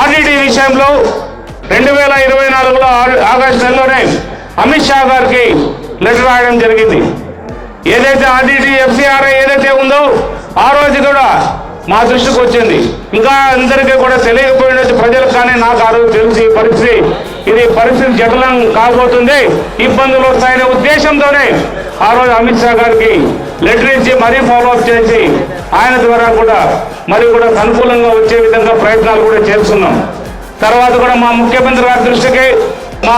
RDT విషయంలో రెండు వేల ఇరవై నాలుగులో ఆగస్టు నెలలోనే అమిత్ షా గారికి లెటర్ రాయడం జరిగింది. ఏదైతే ఆర్డీటీ ఎఫ్సిఆర్ఐ ఏదైతే ఉందో ఆ రోజు కూడా మా దృష్టికి వచ్చింది. ఇంకా అందరికీ కూడా తెలియకపోయినట్టు ప్రజలకు కానీ నాకు ఆ రోజు తెలిసి ఈ పరిస్థితి. ఇది పరిస్థితి జటలం కాబోతుంది. ఇబ్బందులు వస్తాయనే ఉద్దేశంతోనే ఆ రోజు అమిత్ షా గారికి లెటర్ ఇచ్చి మరీ ఫాలోఅప్ చేసి ఆయన ద్వారా కూడా మరి కూడా అనుకూలంగా వచ్చే విధంగా ప్రయత్నాలు కూడా చేస్తున్నాం. తర్వాత కూడా మా ముఖ్యమంత్రి గారి దృష్టికి మా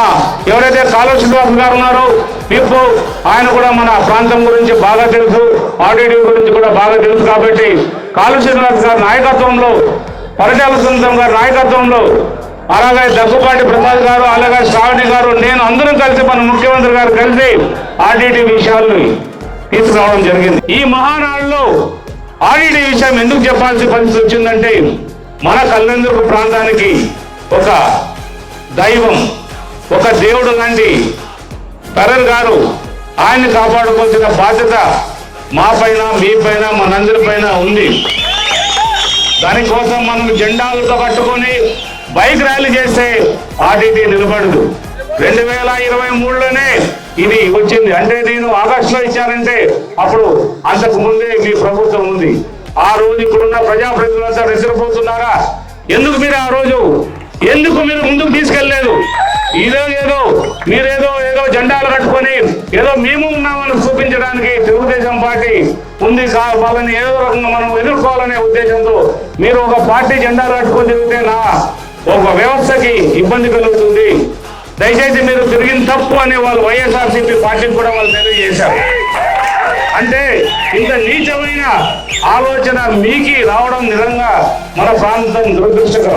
ఎవరైతే కాలువ శ్రీనివాస్ గారు ఉన్నారో విప్పు ఆయన కూడా మన ప్రాంతం గురించి బాగా తెలుసు ఆడిటివ్ గురించి కూడా బాగా తెలుసు కాబట్టి కాలుష్య గారి నాయకత్వంలో పరిటాల సుందరం గారి నాయకత్వంలో అలాగే దగ్గుపాటి ప్రసాద్ గారు అలాగే శ్రావణి గారు నేను అందరం కలిసి మన ముఖ్యమంత్రి గారు కలిసి ఆర్డిటి విషయాల్ని తీసుకురావడం జరిగింది. ఈ మహానాడులో ఆర్డిటి విషయం ఎందుకు చెప్పాల్సిన పరిస్థితి వచ్చిందంటే మన కల్లెందుకు ప్రాంతానికి ఒక దైవం ఒక దేవుడు లాంటి తరర్ గారు ఆయన్ని కాపాడుకోవాల్సిన బాధ్యత మా పైన మీ పైన మనందరి పైన ఉంది. దానికోసం మనం జెండాలతో కట్టుకొని బైక్ ర్యాలీ చేస్తే ఆర్టీటీ నిలబడదు. రెండు వేల ఇరవై మూడులోనే ఇది వచ్చింది. అంటే నేను ఆగస్టులో ఇచ్చారంటే అప్పుడు అంతకు ముందే మీ ప్రభుత్వం ఉంది. ఆ రోజు ఇప్పుడున్న ప్రజాప్రతినిధులంతా రెసిరిపోతున్నారా ఎందుకు మీరు ఆ రోజు? ఎందుకు మీరు ముందుకు తీసుకెళ్ళేదు? ఇదో ఏదో మీరేదో ఏదో జెండాలు కట్టుకొని ఏదో మేము ఉన్నామని చూపించడానికి తెలుగుదేశం పార్టీ ఉంది కా- వాళ్ళని ఏదో రకంగా మనం ఎదుర్కోవాలనే ఉద్దేశంతో మీరు ఒక పార్టీ జెండాలు కట్టుకొని తిరిగితే నా ఒక వ్యవస్థకి ఇబ్బంది కలుగుతుంది. దయచేసి మీరు తిరిగిన తప్పు అని వాళ్ళు వైఎస్ఆర్సీపీ పార్టీకి కూడా వాళ్ళు తెలియజేశారు. అంటే ఇంత నీచమైన ఆలోచన మీకి రావడం నిజంగా మన ప్రాంతం దురదృష్టకరం.